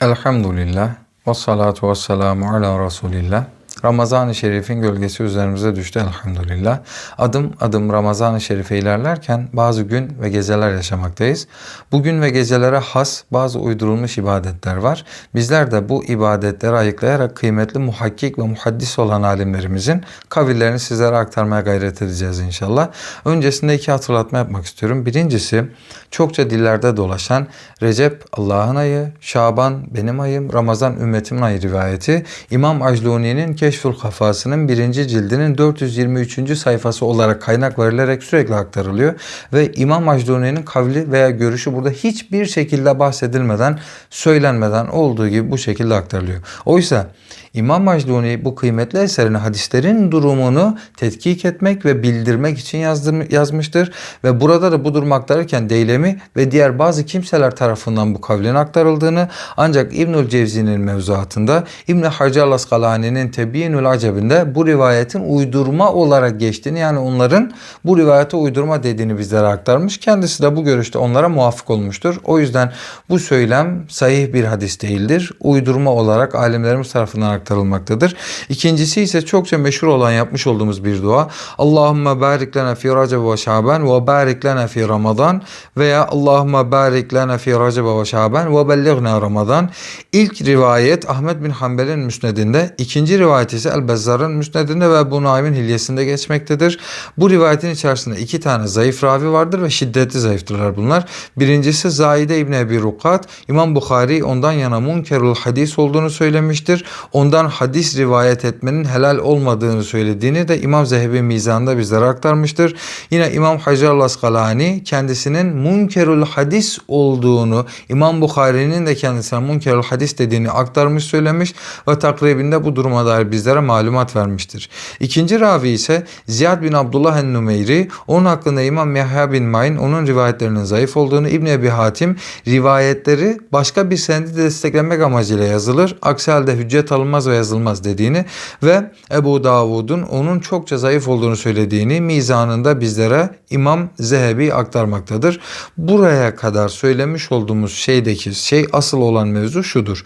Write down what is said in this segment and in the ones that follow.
Elhamdülillah ve salatu ve selamu ala Resulillah. Ramazan-ı Şerif'in gölgesi üzerimize düştü elhamdülillah. Adım adım Ramazan-ı Şerif'e ilerlerken bazı gün ve geceler yaşamaktayız. Bugün ve gecelere has bazı uydurulmuş ibadetler var. Bizler de bu ibadetleri ayıklayarak kıymetli muhakkik ve muhaddis olan alimlerimizin kavillerini sizlere aktarmaya gayret edeceğiz inşallah. Öncesinde iki hatırlatma yapmak istiyorum. Birincisi çokça dillerde dolaşan Recep Allah'ın ayı, Şaban benim ayım, Ramazan ümmetimin ayı rivayeti İmam Acluni'nin Keşful Kafası'nın birinci cildinin 423. sayfası olarak kaynak verilerek sürekli aktarılıyor. Ve İmam Acluni'nin kavli veya görüşü burada hiçbir şekilde bahsedilmeden, söylenmeden olduğu gibi bu şekilde aktarılıyor. Oysa İmam Macduni bu kıymetli eserini hadislerin durumunu tetkik etmek ve bildirmek için yazdır, yazmıştır. Ve burada da bu durum aktarırken Deylemi ve diğer bazı kimseler tarafından bu kavlin aktarıldığını ancak İbnül Cevzi'nin mevzuatında İbn Hacer Askalani'nin Tebiyinül Acebinde bu rivayetin uydurma olarak geçtiğini yani onların bu rivayete uydurma dediğini bizlere aktarmış. Kendisi de bu görüşte onlara muvaffak olmuştur. O yüzden bu söylem sahih bir hadis değildir. Uydurma olarak alimlerimiz tarafından aktarılmaktadır. İkincisi ise çokça meşhur olan yapmış olduğumuz bir dua. Allahümme barik lana fi Recep ve Şaban ve barik lana fi Ramazan veya Allahümme barik lana fi Recep ve Şaban ve bellighna Ramazan. İlk rivayet Ahmet bin Hanbel'in müsnedinde, ikinci rivayet ise El-Bezzar'ın müsnedinde ve Ebu Naim'in hilyesinde geçmektedir. Bu rivayetin içerisinde iki tane zayıf ravi vardır ve şiddetli zayıftırlar bunlar. Birincisi Zahide İbni Ebi Rukat, İmam Bukhari ondan yana munkerul hadis olduğunu söylemiştir. Ondan hadis rivayet etmenin helal olmadığını söylediğini de İmam Zehebi Mizan'da bizlere aktarmıştır. Yine İmam Hacer Laskalani kendisinin munkerul hadis olduğunu, İmam Bukhari'nin de kendisine munkerul hadis dediğini aktarmış söylemiş ve takribinde bu duruma dair bizlere malumat vermiştir. İkinci ravi ise Ziyad bin Abdullah en-Numeyri, onun hakkında İmam Yahya bin Mayn onun rivayetlerinin zayıf olduğunu, İbn Ebi Hatim rivayetleri başka bir senedi desteklemek amacıyla yazılır. Aksi halde hüccet alınmaz ve yazılmaz dediğini ve Ebu Davud'un onun çokça zayıf olduğunu söylediğini mizanında bizlere İmam Zehebi aktarmaktadır. Buraya kadar söylemiş olduğumuz şeydeki şey asıl olan mevzu şudur.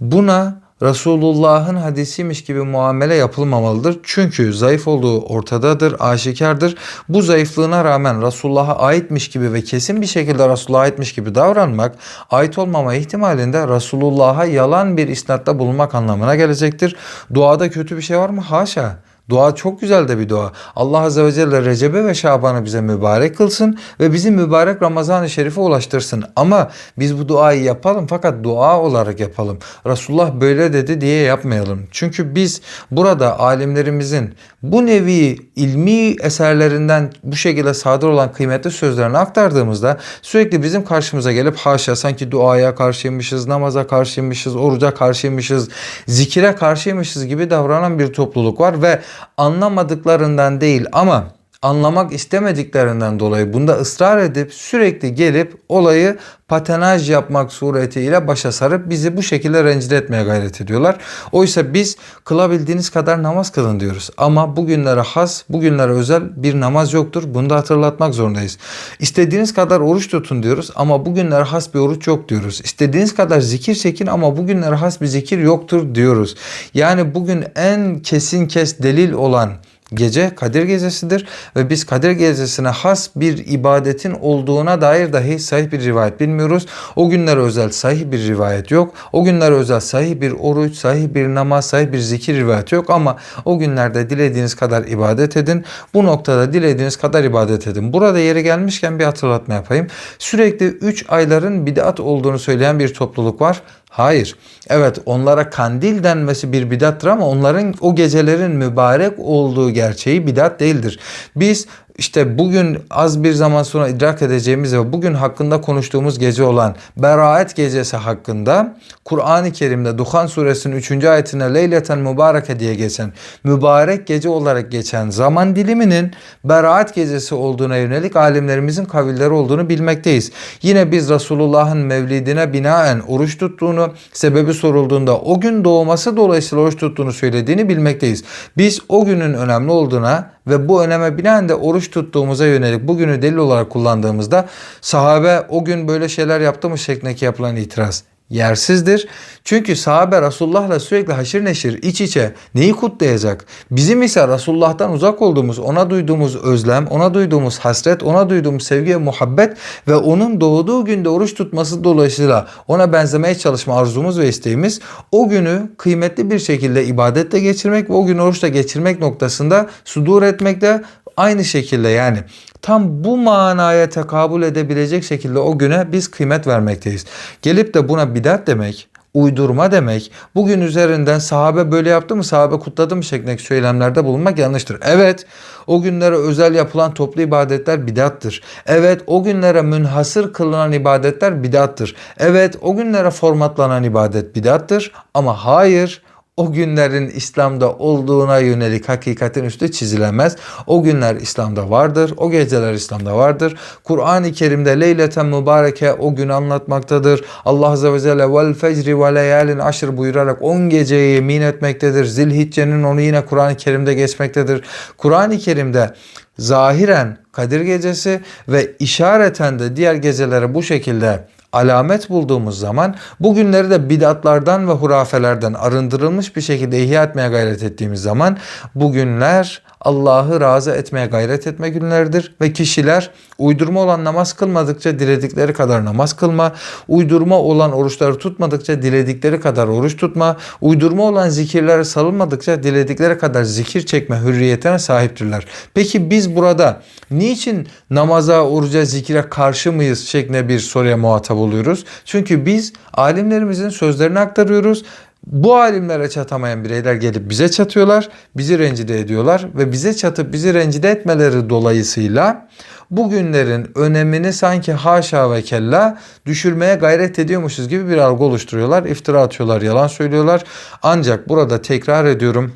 Buna Resulullah'ın hadisiymiş gibi muamele yapılmamalıdır. Çünkü zayıf olduğu ortadadır, aşikardır. Bu zayıflığına rağmen Resulullah'a aitmiş gibi ve kesin bir şekilde Resulullah'a aitmiş gibi davranmak, ait olmama ihtimalinde Resulullah'a yalan bir isnatta bulunmak anlamına gelecektir. Duada kötü bir şey var mı? Haşa. Dua çok güzel de bir dua. Allah Azze ve Celle Recep'e ve Şaban'ı bize mübarek kılsın ve bizi mübarek Ramazan-ı Şerif'e ulaştırsın. Ama biz bu duayı yapalım fakat dua olarak yapalım. Resulullah böyle dedi diye yapmayalım. Çünkü biz burada alimlerimizin bu nevi ilmi eserlerinden bu şekilde sadır olan kıymetli sözlerini aktardığımızda sürekli bizim karşımıza gelip haşa sanki duaya karşıymışız, namaza karşıymışız, oruca karşıymışız, zikire karşıymışız gibi davranan bir topluluk var ve anlamadıklarından değil ama anlamak istemediklerinden dolayı bunda ısrar edip sürekli gelip olayı patenaj yapmak suretiyle başa sarıp bizi bu şekilde rencide etmeye gayret ediyorlar. Oysa biz kılabildiğiniz kadar namaz kılın diyoruz. Ama bugünlere has, bugünlere özel bir namaz yoktur. Bunu da hatırlatmak zorundayız. İstediğiniz kadar oruç tutun diyoruz ama bugünlere has bir oruç yok diyoruz. İstediğiniz kadar zikir çekin ama bugünlere has bir zikir yoktur diyoruz. Yani bugün en kesin kes delil olan gece Kadir Gecesi'dir ve biz Kadir Gecesi'ne has bir ibadetin olduğuna dair dahi sahih bir rivayet bilmiyoruz. O günlere özel sahih bir rivayet yok. O günlere özel sahih bir oruç, sahih bir namaz, sahih bir zikir rivayeti yok ama o günlerde dilediğiniz kadar ibadet edin. Bu noktada dilediğiniz kadar ibadet edin. Burada yeri gelmişken bir hatırlatma yapayım. Sürekli 3 ayların bid'at olduğunu söyleyen bir topluluk var. Hayır. Evet onlara kandil denmesi bir bidattır ama onların o gecelerin mübarek olduğu gerçeği bidat değildir. Biz işte bugün az bir zaman sonra idrak edeceğimiz ve bugün hakkında konuştuğumuz gece olan Beraat gecesi hakkında Kur'an-ı Kerim'de Duhan suresinin 3. ayetine Leyleten Mübareke diye geçen mübarek gece olarak geçen zaman diliminin Beraat gecesi olduğuna yönelik alimlerimizin kavilleri olduğunu bilmekteyiz. Yine biz Resulullah'ın mevlidine binaen oruç tuttuğunu, sebebi sorulduğunda o gün doğması dolayısıyla oruç tuttuğunu söylediğini bilmekteyiz. Biz o günün önemli olduğuna ve bu öneme binaen de oruç tuttuğumuza yönelik bugünü delil olarak kullandığımızda sahabe o gün böyle şeyler yaptı mı şeklindeki yapılan itiraz yersizdir. Çünkü sahabe Resulullah'la sürekli haşir neşir iç içe neyi kutlayacak? Bizim ise Resulullah'tan uzak olduğumuz, ona duyduğumuz özlem, ona duyduğumuz hasret, ona duyduğumuz sevgi ve muhabbet ve onun doğduğu günde oruç tutması dolayısıyla ona benzemeye çalışma arzumuz ve isteğimiz o günü kıymetli bir şekilde ibadette geçirmek ve o günü oruçla geçirmek noktasında sudur etmekte aynı şekilde yani tam bu manaya tekabül edebilecek şekilde o güne biz kıymet vermekteyiz. Gelip de buna bidat demek, uydurma demek, bugün üzerinden sahabe böyle yaptı mı, sahabe kutladı mı şeklindeki söylemlerde bulunmak yanlıştır. Evet, o günlere özel yapılan toplu ibadetler bidattır. Evet, o günlere münhasır kılınan ibadetler bidattır. Evet, o günlere formatlanan ibadet bidattır. Ama hayır, o günlerin İslam'da olduğuna yönelik hakikatin üstü çizilemez. O günler İslam'da vardır. O geceler İslam'da vardır. Kur'an-ı Kerim'de leyleten mübareke o günü anlatmaktadır. Allah Azze ve Celle vel fecri ve leyalin aşır buyurarak 10 geceye yemin etmektedir. Zilhicce'nin onu yine Kur'an-ı Kerim'de geçmektedir. Kur'an-ı Kerim'de zahiren Kadir Gecesi ve işareten de diğer gecelere bu şekilde alamet bulduğumuz zaman bugünleri de bidatlardan ve hurafelerden arındırılmış bir şekilde ihya etmeye gayret ettiğimiz zaman bugünler Allah'ı razı etmeye gayret etme günleridir ve kişiler uydurma olan namaz kılmadıkça diledikleri kadar namaz kılma, uydurma olan oruçları tutmadıkça diledikleri kadar oruç tutma, uydurma olan zikirlere sarılmadıkça diledikleri kadar zikir çekme hürriyetine sahiptirler. Peki biz burada niçin namaza, oruca, zikire karşı mıyız şeklinde bir soruya muhatap oluyoruz? Çünkü biz alimlerimizin sözlerini aktarıyoruz bu alimlere çatamayan bireyler gelip bize çatıyorlar, bizi rencide ediyorlar ve bize çatıp bizi rencide etmeleri dolayısıyla bugünlerin önemini sanki haşa ve kella düşürmeye gayret ediyormuşuz gibi bir algı oluşturuyorlar. iftira atıyorlar, yalan söylüyorlar. Ancak burada tekrar ediyorum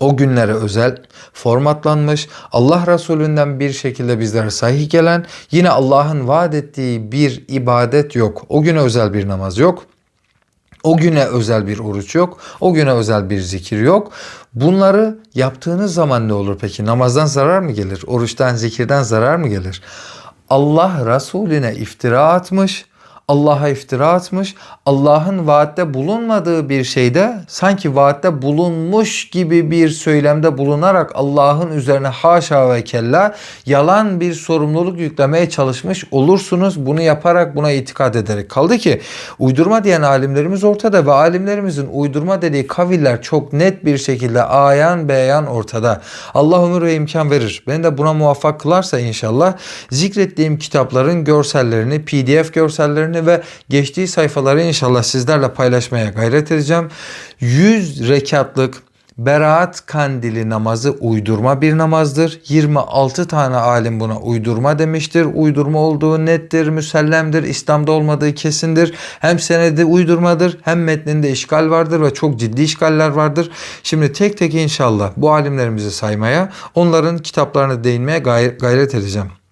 o günlere özel formatlanmış Allah Resulünden bir şekilde bizlere sahih gelen yine Allah'ın vaat ettiği bir ibadet yok. O güne özel bir namaz yok. O güne özel bir oruç yok. O güne özel bir zikir yok. Bunları yaptığınız zaman ne olur peki? Namazdan zarar mı gelir? Oruçtan, zikirden zarar mı gelir? Allah Resulüne iftira atmış Allah'a iftira atmış. Allah'ın vaatte bulunmadığı bir şeyde sanki vaatte bulunmuş gibi bir söylemde bulunarak Allah'ın üzerine haşa ve kella yalan bir sorumluluk yüklemeye çalışmış olursunuz. Bunu yaparak buna itikad ederek. Kaldı ki uydurma diyen alimlerimiz ortada ve alimlerimizin uydurma dediği kaviller çok net bir şekilde ayan beyan ortada. Allah ömür ve imkan verir. Ben de buna muvaffak kılarsa inşallah zikrettiğim kitapların görsellerini, pdf görsellerini bölümlerini ve geçtiği sayfaları inşallah sizlerle paylaşmaya gayret edeceğim. 100 rekatlık Beraat kandili namazı uydurma bir namazdır. 26 tane alim buna uydurma demiştir. Uydurma olduğu nettir, müsellemdir, İslam'da olmadığı kesindir. Hem senedi uydurmadır hem metninde işgal vardır ve çok ciddi işgaller vardır. Şimdi tek tek inşallah bu alimlerimizi saymaya, onların kitaplarına değinmeye gayret edeceğim.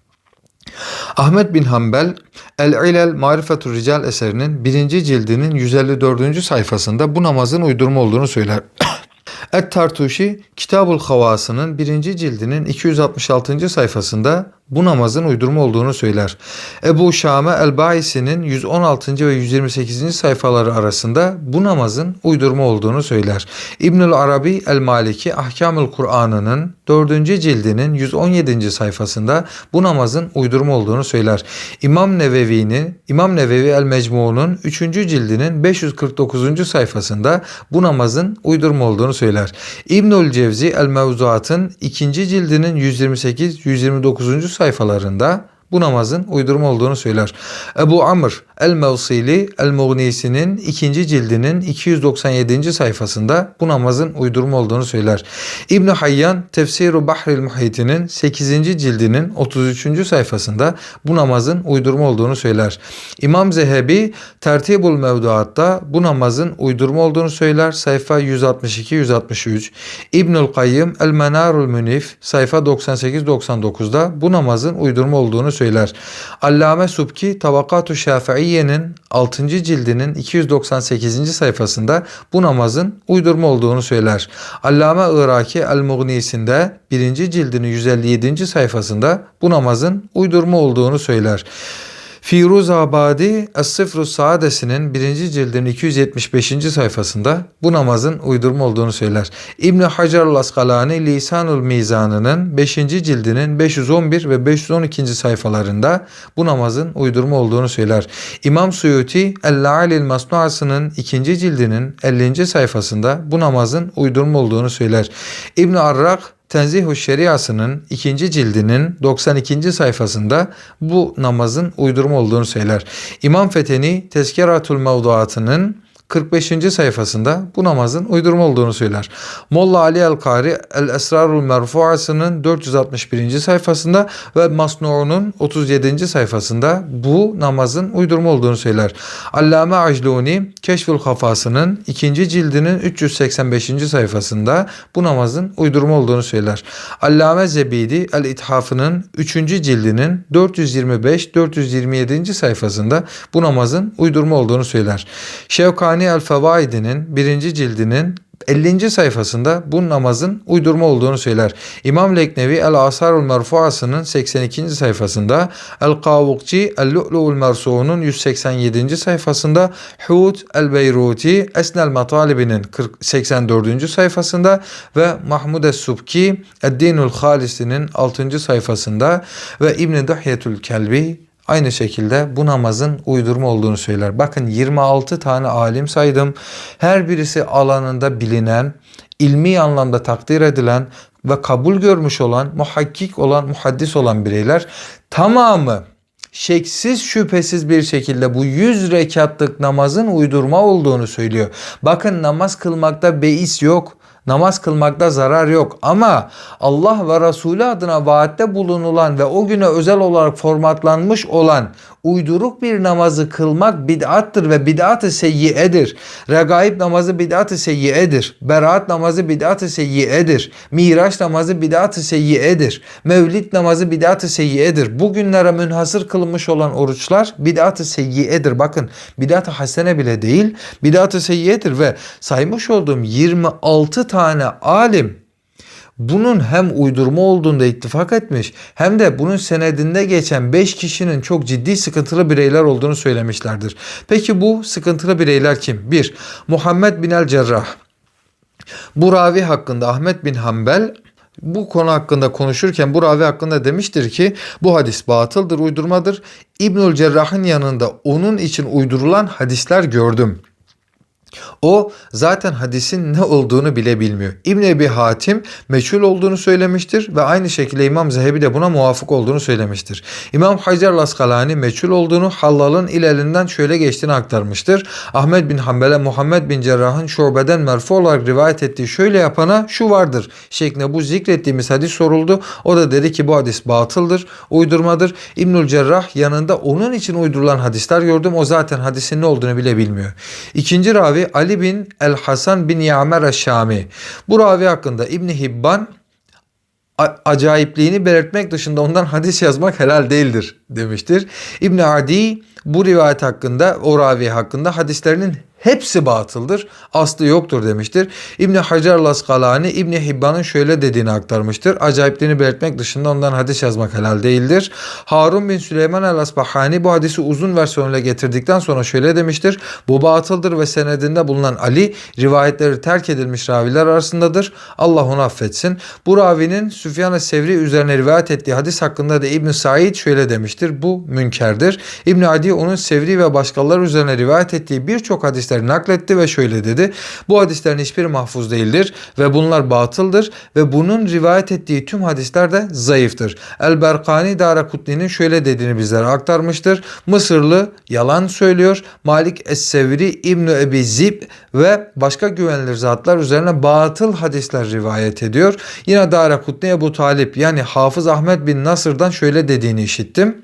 Ahmet bin Hanbel El-İlel Marifetur Rical eserinin birinci cildinin 154. sayfasında bu namazın uydurma olduğunu söyler. Et-Tartuşi Kitabul Havası'nın birinci cildinin 266. sayfasında bu namazın uydurma olduğunu söyler. Ebu Şame el-Baisi'nin 116. ve 128. sayfaları arasında bu namazın uydurma olduğunu söyler. İbnül Arabi el-Maliki Ahkamül Kur'an'ının 4. cildinin 117. sayfasında bu namazın uydurma olduğunu söyler. İmam Nevevi'nin İmam Nevevi el-Mecmu'nun 3. cildinin 549. sayfasında bu namazın uydurma olduğunu söyler. İbnül Cevzi el-Mevzuat'ın 2. cildinin 128 129. sayfalarında bu namazın uydurma olduğunu söyler. Ebu Amr El-Mevsili El-Mugnisi'nin ikinci cildinin 297. sayfasında bu namazın uydurma olduğunu söyler. İbn Hayyan Tefsir-i Bahril Muhit'inin 8. cildinin 33. sayfasında bu namazın uydurma olduğunu söyler. İmam Zehebi Tertibul Mevduat'ta bu namazın uydurma olduğunu söyler. Sayfa 162-163. İbnül Kayyım El-Menarul Münif sayfa 98-99'da bu namazın uydurma olduğunu söyler. Allame Subki Tabakatu Şafii Şiiye'nin 6. cildinin 298. sayfasında bu namazın uydurma olduğunu söyler. Allame Iraki El-Mughnisinde 1. cildinin 157. sayfasında bu namazın uydurma olduğunu söyler. Firuz Abadi Es-Sıfru Saadesi'nin birinci cildin 275. sayfasında bu namazın uydurma olduğunu söyler. İbn Hacer Laskalani Lisanul Mizanı'nın 5. cildinin 511 ve 512. sayfalarında bu namazın uydurma olduğunu söyler. İmam Suyuti El-La'alil Masnuası'nın 2. cildinin 50. sayfasında bu namazın uydurma olduğunu söyler. İbn Arrak Tenzih-ü Şeriası'nın ikinci cildinin 92. sayfasında bu namazın uydurma olduğunu söyler. İmam Feteni Tezkeratul Mevduatı'nın 45. sayfasında bu namazın uydurma olduğunu söyler. Molla Ali el-Kari El-Esrarul Merfuası'nın 461. sayfasında ve Masnu'un 37. sayfasında bu namazın uydurma olduğunu söyler. Allame Acluni Keşfül Kafası'nın 2. cildinin 385. sayfasında bu namazın uydurma olduğunu söyler. Allame Zebidi El-İthafı'nın 3. cildinin 425-427. sayfasında bu namazın uydurma olduğunu söyler. Şevkani El-Fevaidi'nin 1. cildinin 50. sayfasında bu namazın uydurma olduğunu söyler. İmam Leknevi El-Asarul Merfuası'nın 82. sayfasında, El-Kavukçi El-Lu'lu'ul Mersu'nun 187. sayfasında, Hud El-Beyruti Esnel Matalibi'nin 84. sayfasında ve Mahmud Es-Subki Eddinul Halisi'nin 6. sayfasında ve İbn-i Dahyetül Kelbi Aynı şekilde bu namazın uydurma olduğunu söyler. Bakın 26 tane alim saydım. Her birisi alanında bilinen, ilmi anlamda takdir edilen ve kabul görmüş olan, muhakkik olan, muhaddis olan bireyler tamamı şeksiz şüphesiz bir şekilde bu 100 rekatlık namazın uydurma olduğunu söylüyor. Bakın namaz kılmakta beis yok. Namaz kılmakta zarar yok ama Allah ve Resulü adına vaatte bulunulan ve o güne özel olarak formatlanmış olan uyduruk bir namazı kılmak bid'attır ve bid'at-ı seyyiyedir. Regaib namazı bid'at-ı seyyiyedir. Beraat namazı bid'at-ı seyyiyedir. Miraç namazı bid'at-ı seyyiyedir. Mevlid namazı bid'at-ı seyyiyedir. Bugünlere münhasır kılınmış olan oruçlar bid'at-ı seyyiyedir. Bakın bid'at-ı hasene bile değil bid'at-ı seyyiyedir ve saymış olduğum 26 tane alim bunun hem uydurma olduğunda ittifak etmiş hem de bunun senedinde geçen 5 kişinin çok ciddi sıkıntılı bireyler olduğunu söylemişlerdir. Peki bu sıkıntılı bireyler kim? 1. Muhammed bin el Cerrah. Bu ravi hakkında Ahmet bin Hanbel bu konu hakkında konuşurken bu ravi hakkında demiştir ki bu hadis batıldır, uydurmadır. İbnül Cerrah'ın yanında onun için uydurulan hadisler gördüm. O zaten hadisin ne olduğunu bile bilmiyor. İbn Ebi Hatim meçhul olduğunu söylemiştir ve aynı şekilde İmam Zehebi de buna muvafık olduğunu söylemiştir. İmam Hacer Laskalani meçhul olduğunu Hallal'ın ilelinden şöyle geçtiğini aktarmıştır. Ahmet bin Hanbel'e Muhammed bin Cerrah'ın şubeden merfu olarak rivayet ettiği şöyle yapana şu vardır şeklinde bu zikrettiğimiz hadis soruldu. O da dedi ki bu hadis batıldır, uydurmadır. İbnül Cerrah yanında onun için uydurulan hadisler gördüm. O zaten hadisin ne olduğunu bile bilmiyor. İkinci ravi Ali bin El Hasan bin Yamer Şami. Bu ravi hakkında İbn Hibban acayipliğini belirtmek dışında ondan hadis yazmak helal değildir demiştir. İbn Adi bu rivayet hakkında, o ravi hakkında hadislerinin hepsi batıldır. Aslı yoktur demiştir. İbni Hacer Laskalani İbni Hibban'ın şöyle dediğini aktarmıştır. Acayipliğini belirtmek dışında ondan hadis yazmak helal değildir. Harun bin Süleyman el-Asbahani bu hadisi uzun versiyonuyla getirdikten sonra şöyle demiştir. Bu batıldır ve senedinde bulunan Ali rivayetleri terk edilmiş raviler arasındadır. Allah onu affetsin. Bu ravinin Süfyan-ı Sevri üzerine rivayet ettiği hadis hakkında da İbn Said şöyle demiştir. Bu münkerdir. İbn Adi onun Sevri ve başkaları üzerine rivayet ettiği birçok hadisler hadisleri nakletti ve şöyle dedi. Bu hadislerin hiçbiri mahfuz değildir ve bunlar batıldır ve bunun rivayet ettiği tüm hadisler de zayıftır. El-Berkani Darakutni'nin şöyle dediğini bizlere aktarmıştır. Mısırlı yalan söylüyor. Malik Es-Sevri İbn Ebi Zib ve başka güvenilir zatlar üzerine batıl hadisler rivayet ediyor. Yine Darakutni Ebu Talip yani Hafız Ahmet bin Nasır'dan şöyle dediğini işittim.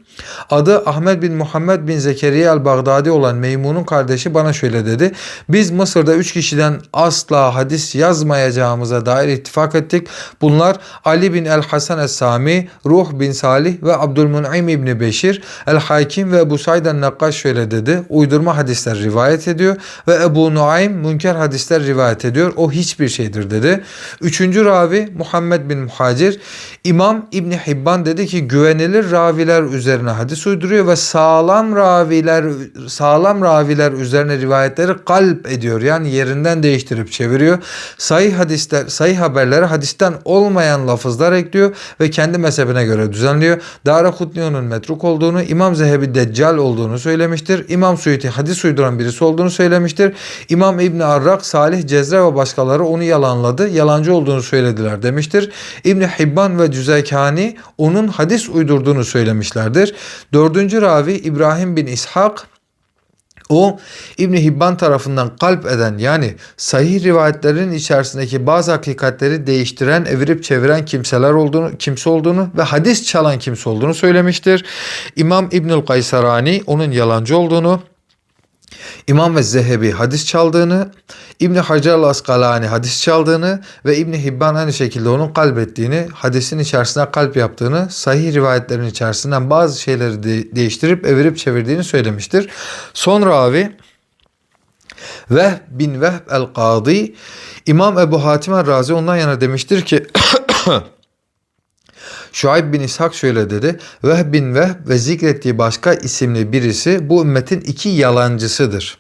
Adı Ahmet bin Muhammed bin Zekeriya el-Bagdadi olan Meymun'un kardeşi bana şöyle dedi. Biz Mısır'da üç kişiden asla hadis yazmayacağımıza dair ittifak ettik. Bunlar Ali bin el-Hasan es-Sami, Ruh bin Salih ve Abdülmun'im İbni Beşir, el-Hakim ve Ebu Said el-Nakkaş şöyle dedi. Uydurma hadisler rivayet ediyor ve Ebu Nuaym münker hadisler rivayet ediyor. O hiçbir şeydir dedi. Üçüncü ravi Muhammed bin Muhacir. İmam İbni Hibban dedi ki güvenilir raviler üzerine üzerine hadis uyduruyor ve sağlam raviler sağlam raviler üzerine rivayetleri kalp ediyor. Yani yerinden değiştirip çeviriyor. Sahih hadisler, sahih haberlere hadisten olmayan lafızlar ekliyor ve kendi mezhebine göre düzenliyor. Dara Kutniyon'un metruk olduğunu, İmam Zehebi deccal olduğunu söylemiştir. İmam Suyuti hadis uyduran birisi olduğunu söylemiştir. İmam İbni Arrak, Salih Cezre ve başkaları onu yalanladı. Yalancı olduğunu söylediler demiştir. İbni Hibban ve Cüzeykani onun hadis uydurduğunu söylemişlerdir. Dördüncü ravi İbrahim bin İshak o İbn Hibban tarafından kalp eden yani sahih rivayetlerin içerisindeki bazı hakikatleri değiştiren, evirip çeviren kimseler olduğunu, kimse olduğunu ve hadis çalan kimse olduğunu söylemiştir. İmam İbnül Kaysarani onun yalancı olduğunu, İmam ve Zehebi hadis çaldığını, İbn Hacer Askalani hadis çaldığını ve İbn Hibban aynı şekilde onun kalbettiğini, hadisin içerisine kalp yaptığını, sahih rivayetlerin içerisinden bazı şeyleri de- değiştirip evirip çevirdiğini söylemiştir. Son ravi Vehb bin Vehb el-Kadi İmam Ebu Hatim el-Razi ondan yana demiştir ki Şuayb bin İshak şöyle dedi. Vehb bin Vehb ve zikrettiği başka isimli birisi bu ümmetin iki yalancısıdır.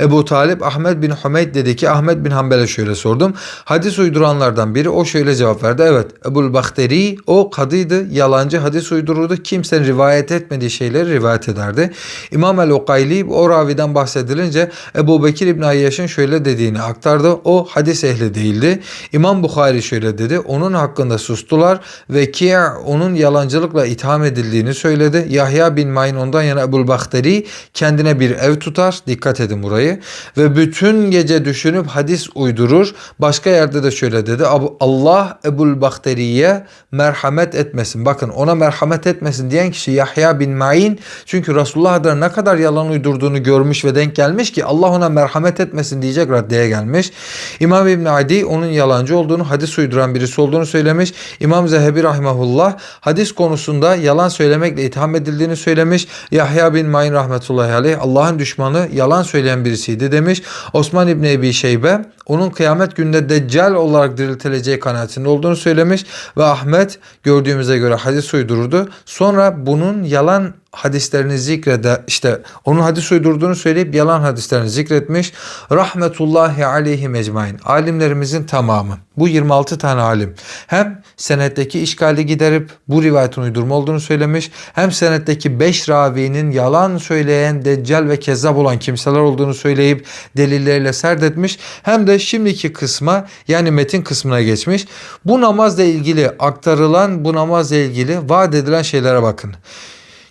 Ebu Talip Ahmet bin Hümeyd dedi ki Ahmet bin Hanbel'e şöyle sordum. Hadis uyduranlardan biri o şöyle cevap verdi. Evet Ebul Bahteri o kadıydı yalancı hadis uydururdu. Kimsenin rivayet etmediği şeyleri rivayet ederdi. İmam el-Ukayli o raviden bahsedilince Ebu Bekir İbn Ayyaş'ın şöyle dediğini aktardı. O hadis ehli değildi. İmam Bukhari şöyle dedi. Onun hakkında sustular ve ki onun yalancılıkla itham edildiğini söyledi. Yahya bin Mayin ondan yana Ebul Bahteri kendine bir ev tutar. Dikkat edin burayı. Ve bütün gece düşünüp hadis uydurur. Başka yerde de şöyle dedi. "Abu- Allah Ebul Bahteri'ye merhamet etmesin. Bakın ona merhamet etmesin diyen kişi Yahya bin Ma'in. Çünkü Resulullah adına ne kadar yalan uydurduğunu görmüş ve denk gelmiş ki Allah ona merhamet etmesin diyecek raddeye gelmiş. İmam İbn Adi onun yalancı olduğunu, hadis uyduran birisi olduğunu söylemiş. İmam Zehebi rahimahullah hadis konusunda yalan söylemekle itham edildiğini söylemiş. Yahya bin Ma'in rahmetullahi aleyh Allah'ın düşmanı yalan söyleyen birisiydi demiş. Osman İbni Ebi Şeybe onun kıyamet gününde deccal olarak diriltileceği kanaatinde olduğunu söylemiş ve Ahmet gördüğümüze göre hadis uydururdu. Sonra bunun yalan hadislerini zikrede işte onun hadis uydurduğunu söyleyip yalan hadislerini zikretmiş. Rahmetullahi aleyhi mecmain. Alimlerimizin tamamı. Bu 26 tane alim. Hem senetteki işgali giderip bu rivayetin uydurma olduğunu söylemiş. Hem senetteki 5 ravinin yalan söyleyen, deccal ve kezzap olan kimseler olduğunu söyleyip delilleriyle serdetmiş. Hem de şimdiki kısma yani metin kısmına geçmiş. Bu namazla ilgili aktarılan bu namazla ilgili vaat edilen şeylere bakın.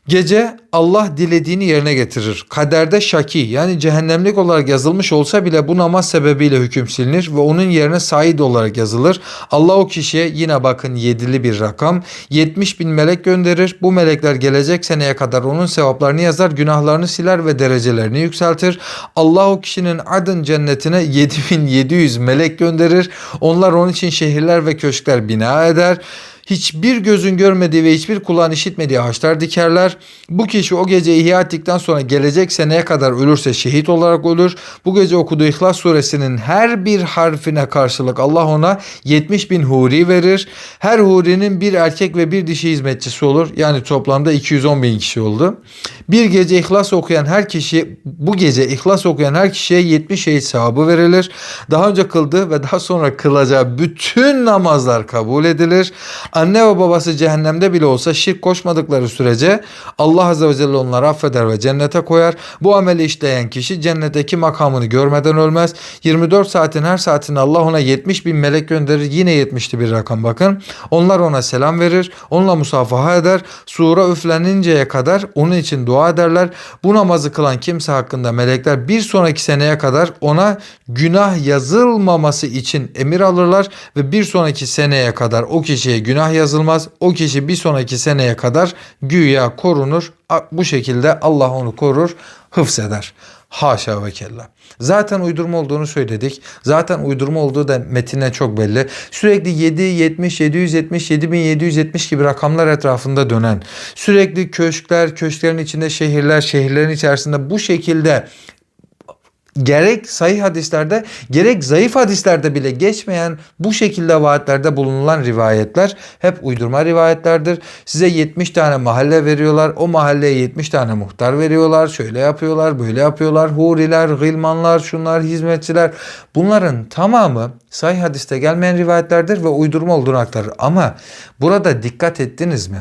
Gece Allah dilediğini yerine getirir. Kaderde şaki yani cehennemlik olarak yazılmış olsa bile bu namaz sebebiyle hüküm silinir ve onun yerine said olarak yazılır. Allah o kişiye yine bakın yedili bir rakam 70 bin melek gönderir. Bu melekler gelecek seneye kadar onun sevaplarını yazar, günahlarını siler ve derecelerini yükseltir. Allah o kişinin adın cennetine 7700 melek gönderir. Onlar onun için şehirler ve köşkler bina eder hiçbir gözün görmediği ve hiçbir kulağın işitmediği ağaçlar dikerler. Bu kişi o gece ihya ettikten sonra gelecek seneye kadar ölürse şehit olarak ölür. Bu gece okuduğu İhlas suresinin her bir harfine karşılık Allah ona 70 bin huri verir. Her hurinin bir erkek ve bir dişi hizmetçisi olur. Yani toplamda 210 bin kişi oldu. Bir gece İhlas okuyan her kişi bu gece İhlas okuyan her kişiye 70 şehit sevabı verilir. Daha önce kıldığı ve daha sonra kılacağı bütün namazlar kabul edilir. Anne ve babası cehennemde bile olsa şirk koşmadıkları sürece Allah Azze ve Celle onları affeder ve cennete koyar. Bu ameli işleyen kişi cennetteki makamını görmeden ölmez. 24 saatin her saatinde Allah ona 70 bin melek gönderir. Yine 70'li bir rakam bakın. Onlar ona selam verir. Onunla musafaha eder. Sura üfleninceye kadar onun için dua ederler. Bu namazı kılan kimse hakkında melekler bir sonraki seneye kadar ona günah yazılmaması için emir alırlar ve bir sonraki seneye kadar o kişiye günah yazılmaz. O kişi bir sonraki seneye kadar güya korunur. Bu şekilde Allah onu korur, hıfzeder. Haşa ve kella. Zaten uydurma olduğunu söyledik. Zaten uydurma olduğu da metine çok belli. Sürekli 7, 70, 770, 7770 gibi rakamlar etrafında dönen. Sürekli köşkler, köşklerin içinde şehirler, şehirlerin içerisinde bu şekilde gerek sahih hadislerde gerek zayıf hadislerde bile geçmeyen bu şekilde vaatlerde bulunulan rivayetler hep uydurma rivayetlerdir. Size 70 tane mahalle veriyorlar. O mahalleye 70 tane muhtar veriyorlar. Şöyle yapıyorlar, böyle yapıyorlar. Huriler, gılmanlar, şunlar, hizmetçiler. Bunların tamamı sahih hadiste gelmeyen rivayetlerdir ve uydurma olduğunu aktarır. Ama burada dikkat ettiniz mi?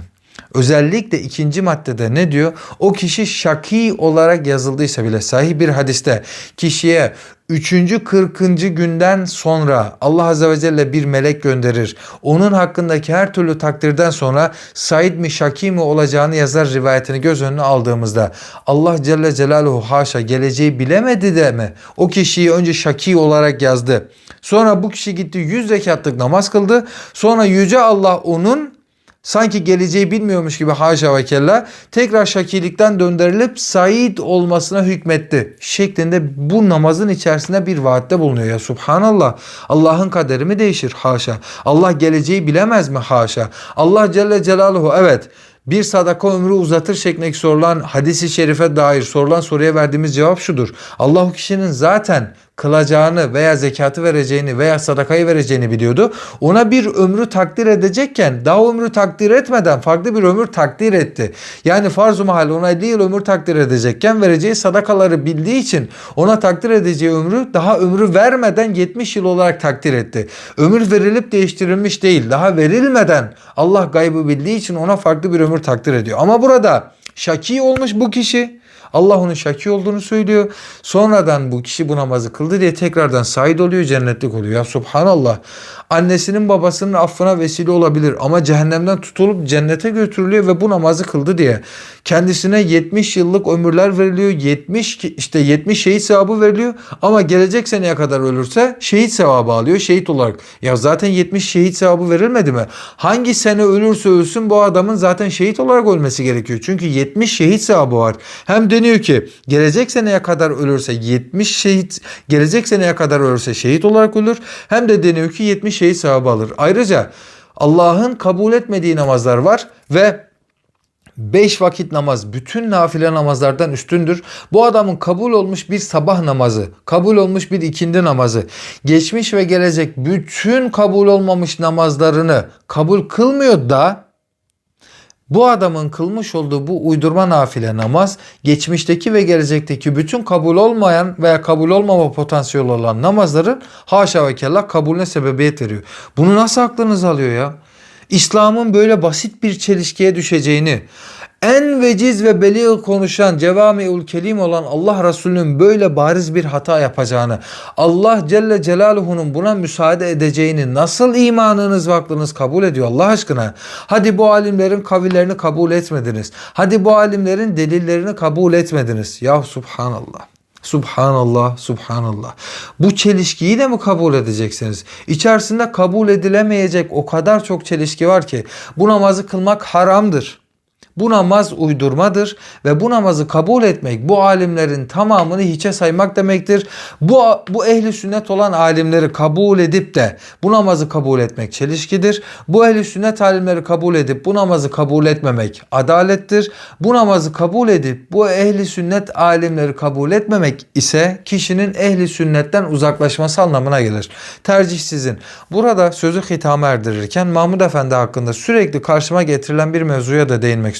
Özellikle ikinci maddede ne diyor? O kişi şaki olarak yazıldıysa bile sahih bir hadiste kişiye 3. 40. günden sonra Allah Azze ve Celle bir melek gönderir. Onun hakkındaki her türlü takdirden sonra Said mi Şaki mi olacağını yazar rivayetini göz önüne aldığımızda Allah Celle Celaluhu haşa geleceği bilemedi de mi? O kişiyi önce Şaki olarak yazdı. Sonra bu kişi gitti 100 rekatlık namaz kıldı. Sonra Yüce Allah onun sanki geleceği bilmiyormuş gibi haşa ve kella tekrar şakilikten döndürülüp Said olmasına hükmetti şeklinde bu namazın içerisinde bir vaatte bulunuyor ya subhanallah. Allah'ın kaderi mi değişir haşa? Allah geleceği bilemez mi haşa? Allah Celle Celaluhu evet bir sadaka ömrü uzatır şeklindeki sorulan hadisi şerife dair sorulan soruya verdiğimiz cevap şudur. Allah kişinin zaten kılacağını veya zekatı vereceğini veya sadakayı vereceğini biliyordu. Ona bir ömrü takdir edecekken daha ömrü takdir etmeden farklı bir ömür takdir etti. Yani farz-ı mahal ona 50 yıl ömür takdir edecekken vereceği sadakaları bildiği için ona takdir edeceği ömrü daha ömrü vermeden 70 yıl olarak takdir etti. Ömür verilip değiştirilmiş değil. Daha verilmeden Allah gaybı bildiği için ona farklı bir ömür takdir ediyor. Ama burada şaki olmuş bu kişi. Allah onun şaki olduğunu söylüyor. Sonradan bu kişi bu namazı kıldı diye tekrardan said oluyor, cennetlik oluyor. Ya subhanallah. Annesinin babasının affına vesile olabilir ama cehennemden tutulup cennete götürülüyor ve bu namazı kıldı diye. Kendisine 70 yıllık ömürler veriliyor. 70 işte 70 şehit sevabı veriliyor ama gelecek seneye kadar ölürse şehit sevabı alıyor şehit olarak. Ya zaten 70 şehit sevabı verilmedi mi? Hangi sene ölürse ölsün bu adamın zaten şehit olarak ölmesi gerekiyor. Çünkü 70 şehit sevabı var. Hem deniyor ki gelecek seneye kadar ölürse 70 şehit gelecek seneye kadar ölürse şehit olarak ölür. Hem de deniyor ki 70 şehit sevabı alır. Ayrıca Allah'ın kabul etmediği namazlar var ve 5 vakit namaz bütün nafile namazlardan üstündür. Bu adamın kabul olmuş bir sabah namazı, kabul olmuş bir ikindi namazı, geçmiş ve gelecek bütün kabul olmamış namazlarını kabul kılmıyor da bu adamın kılmış olduğu bu uydurma nafile namaz geçmişteki ve gelecekteki bütün kabul olmayan veya kabul olmama potansiyeli olan namazların haşa ve kella kabulüne sebebiyet veriyor. Bunu nasıl aklınız alıyor ya? İslam'ın böyle basit bir çelişkiye düşeceğini, en veciz ve beli konuşan, cevamiül kelim olan Allah Resulü'nün böyle bariz bir hata yapacağını, Allah Celle Celaluhu'nun buna müsaade edeceğini nasıl imanınız ve aklınız kabul ediyor Allah aşkına? Hadi bu alimlerin kavillerini kabul etmediniz. Hadi bu alimlerin delillerini kabul etmediniz. Ya subhanallah. Subhanallah, subhanallah. Bu çelişkiyi de mi kabul edeceksiniz? İçerisinde kabul edilemeyecek o kadar çok çelişki var ki bu namazı kılmak haramdır. Bu namaz uydurmadır ve bu namazı kabul etmek bu alimlerin tamamını hiçe saymak demektir. Bu bu ehli sünnet olan alimleri kabul edip de bu namazı kabul etmek çelişkidir. Bu ehli sünnet alimleri kabul edip bu namazı kabul etmemek adalettir. Bu namazı kabul edip bu ehli sünnet alimleri kabul etmemek ise kişinin ehli sünnetten uzaklaşması anlamına gelir. Tercih sizin. Burada sözü hitama erdirirken Mahmud Efendi hakkında sürekli karşıma getirilen bir mevzuya da değinmek.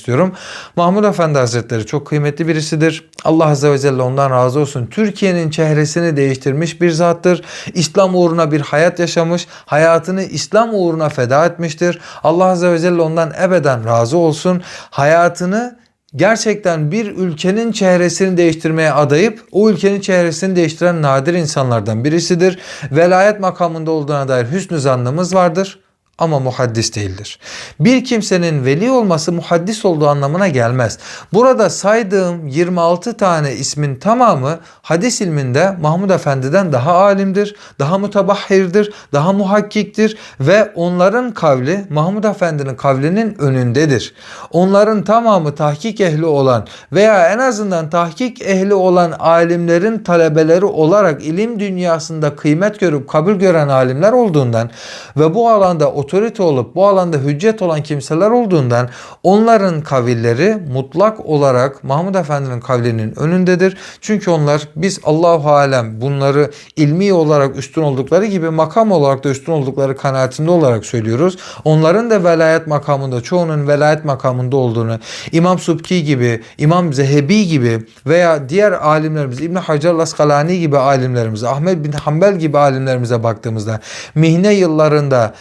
Mahmud Efendi Hazretleri çok kıymetli birisidir. Allah Azze ve Celle ondan razı olsun. Türkiye'nin çehresini değiştirmiş bir zattır. İslam uğruna bir hayat yaşamış. Hayatını İslam uğruna feda etmiştir. Allah Azze ve Celle ondan ebeden razı olsun. Hayatını gerçekten bir ülkenin çehresini değiştirmeye adayıp o ülkenin çehresini değiştiren nadir insanlardan birisidir. Velayet makamında olduğuna dair hüsnü zannımız vardır ama muhaddis değildir. Bir kimsenin veli olması muhaddis olduğu anlamına gelmez. Burada saydığım 26 tane ismin tamamı hadis ilminde Mahmud Efendi'den daha alimdir, daha mutabahhirdir, daha muhakkiktir ve onların kavli Mahmud Efendi'nin kavlinin önündedir. Onların tamamı tahkik ehli olan veya en azından tahkik ehli olan alimlerin talebeleri olarak ilim dünyasında kıymet görüp kabul gören alimler olduğundan ve bu alanda otorite olup bu alanda hüccet olan kimseler olduğundan onların kavilleri mutlak olarak Mahmud Efendi'nin kavlinin önündedir. Çünkü onlar biz Allahu alem bunları ilmi olarak üstün oldukları gibi makam olarak da üstün oldukları kanaatinde olarak söylüyoruz. Onların da velayet makamında çoğunun velayet makamında olduğunu İmam Subki gibi, İmam Zehebi gibi veya diğer alimlerimiz İbn Hacer Laskalani gibi alimlerimize, Ahmet bin Hanbel gibi alimlerimize baktığımızda mihne yıllarında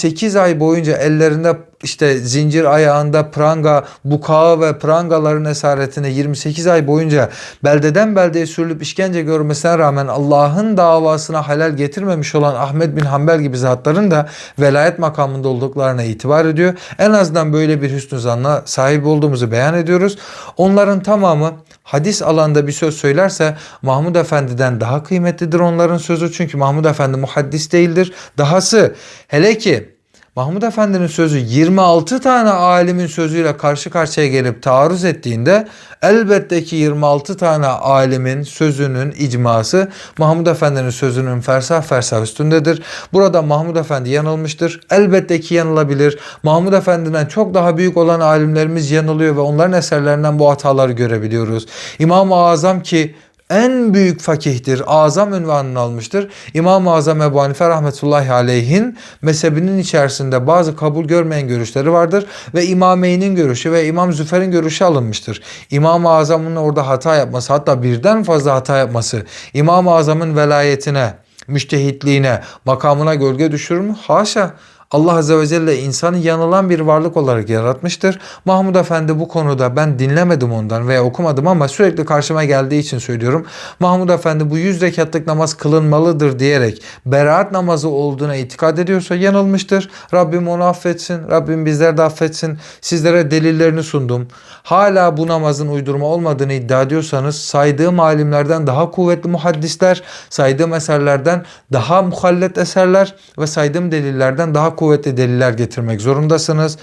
28 ay boyunca ellerinde işte zincir ayağında pranga, bukağı ve prangaların esaretine 28 ay boyunca beldeden beldeye sürülüp işkence görmesine rağmen Allah'ın davasına halal getirmemiş olan Ahmet bin Hanbel gibi zatların da velayet makamında olduklarına itibar ediyor. En azından böyle bir hüsnü zanna sahip olduğumuzu beyan ediyoruz. Onların tamamı hadis alanda bir söz söylerse Mahmud Efendi'den daha kıymetlidir onların sözü. Çünkü Mahmud Efendi muhaddis değildir. Dahası hele ki Mahmud Efendi'nin sözü 26 tane alimin sözüyle karşı karşıya gelip taarruz ettiğinde elbette ki 26 tane alimin sözünün icması Mahmud Efendi'nin sözünün fersah fersah üstündedir. Burada Mahmud Efendi yanılmıştır. Elbette ki yanılabilir. Mahmud Efendi'den çok daha büyük olan alimlerimiz yanılıyor ve onların eserlerinden bu hataları görebiliyoruz. İmam-ı Azam ki en büyük fakihtir. Azam ünvanını almıştır. İmam-ı Azam Ebu Hanife rahmetullahi aleyhin mezhebinin içerisinde bazı kabul görmeyen görüşleri vardır ve İmameyn'in görüşü ve İmam Züfer'in görüşü alınmıştır. İmam-ı Azam'ın orada hata yapması hatta birden fazla hata yapması İmam-ı Azam'ın velayetine, müştehitliğine, makamına gölge düşürür mü? Haşa. Allah Azze ve Celle insanı yanılan bir varlık olarak yaratmıştır. Mahmud Efendi bu konuda ben dinlemedim ondan veya okumadım ama sürekli karşıma geldiği için söylüyorum. Mahmud Efendi bu yüz rekatlık namaz kılınmalıdır diyerek beraat namazı olduğuna itikad ediyorsa yanılmıştır. Rabbim onu affetsin. Rabbim bizleri de affetsin. Sizlere delillerini sundum. Hala bu namazın uydurma olmadığını iddia ediyorsanız saydığım alimlerden daha kuvvetli muhaddisler, saydığım eserlerden daha muhallet eserler ve saydığım delillerden daha kuvvetli deliller getirmek zorundasınız.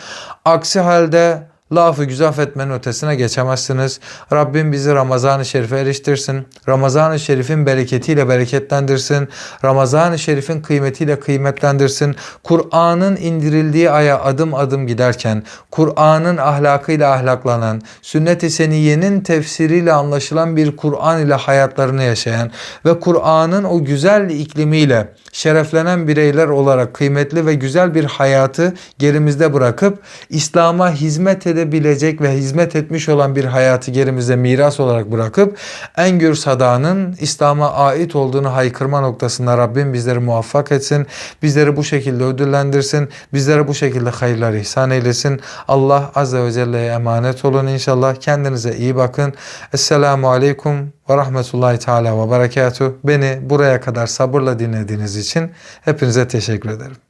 Aksi halde lafı güzaf etmenin ötesine geçemezsiniz. Rabbim bizi Ramazan-ı Şerif'e eriştirsin. Ramazan-ı Şerif'in bereketiyle bereketlendirsin. Ramazan-ı Şerif'in kıymetiyle kıymetlendirsin. Kur'an'ın indirildiği aya adım adım giderken, Kur'an'ın ahlakıyla ahlaklanan, sünnet-i seniyenin tefsiriyle anlaşılan bir Kur'an ile hayatlarını yaşayan ve Kur'an'ın o güzel iklimiyle şereflenen bireyler olarak kıymetli ve güzel bir hayatı gerimizde bırakıp İslam'a hizmet edebilecek ve hizmet etmiş olan bir hayatı gerimize miras olarak bırakıp en gür sadanın İslam'a ait olduğunu haykırma noktasında Rabbim bizleri muvaffak etsin. Bizleri bu şekilde ödüllendirsin. Bizlere bu şekilde hayırlar ihsan eylesin. Allah Azze ve Celle'ye emanet olun inşallah. Kendinize iyi bakın. Esselamu Aleyküm ve Rahmetullahi Teala ve Berekatuhu. Beni buraya kadar sabırla dinlediğiniz için hepinize teşekkür ederim.